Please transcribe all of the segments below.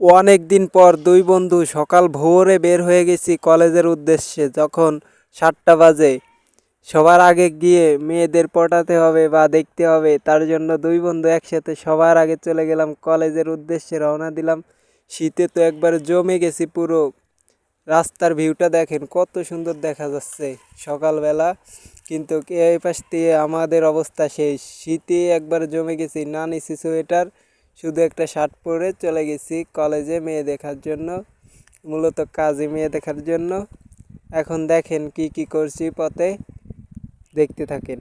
অনেক দিন পর দুই বন্ধু সকাল ভোরে বের হয়ে গেছি কলেজের উদ্দেশ্যে, যখন সাতটা বাজে। সবার আগে গিয়ে মেয়েদের পটাতে হবে বা দেখতে হবে, তার জন্য দুই বন্ধু একসাথে সবার আগে চলে গেলাম কলেজের উদ্দেশ্যে রওনা দিলাম। শীতে তো একবার জমে গেছি পুরো। রাস্তার ভিউটা দেখেন, কত সুন্দর দেখা যাচ্ছে সকালবেলা। কিন্তু এই পাশ দিয়ে আমাদের অবস্থা সেই শীতে একবার জমে গেছি না নিছি সোয়েটার শুধু একটা শার্ট পরে চলে গেছি কলেজে মেয়ে দেখার জন্য, মূলত কাজে মেয়ে দেখার জন্য। এখন দেখেন কি কি করছি পথে, দেখতে থাকেন।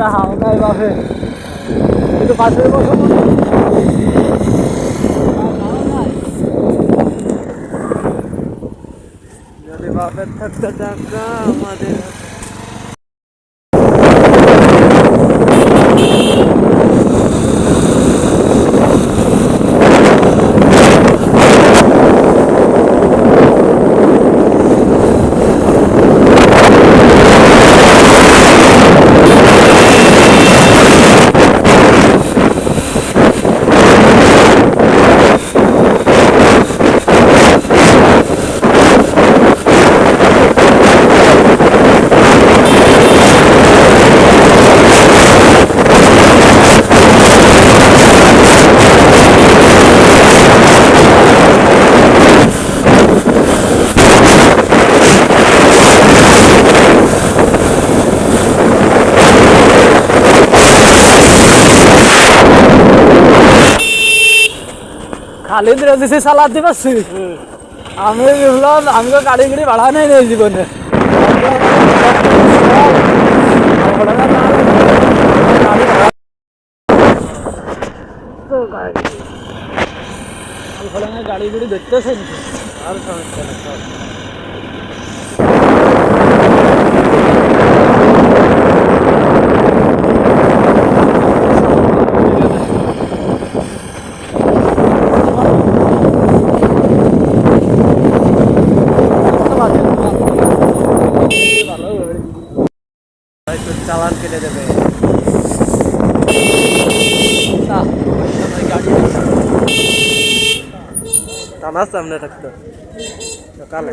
আমাদেরকে হাওয়ায় বাপে কিন্তু পাশের বসে যদি বাপের থাকতে টাকা আমাদের খালি রেজিসি চালাতে পারছি আমি বললাম আমি তো গাড়ি গাড়ি ভাড়া নেই নেই জীবনে। গাড়ি গাড়ি দেখতেছেন আর সমস্যা নেই চল। হয়তো চালান কেটে দেবে থানার সামনে থাকতো সকালে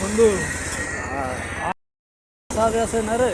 বন্ধু আছে না রে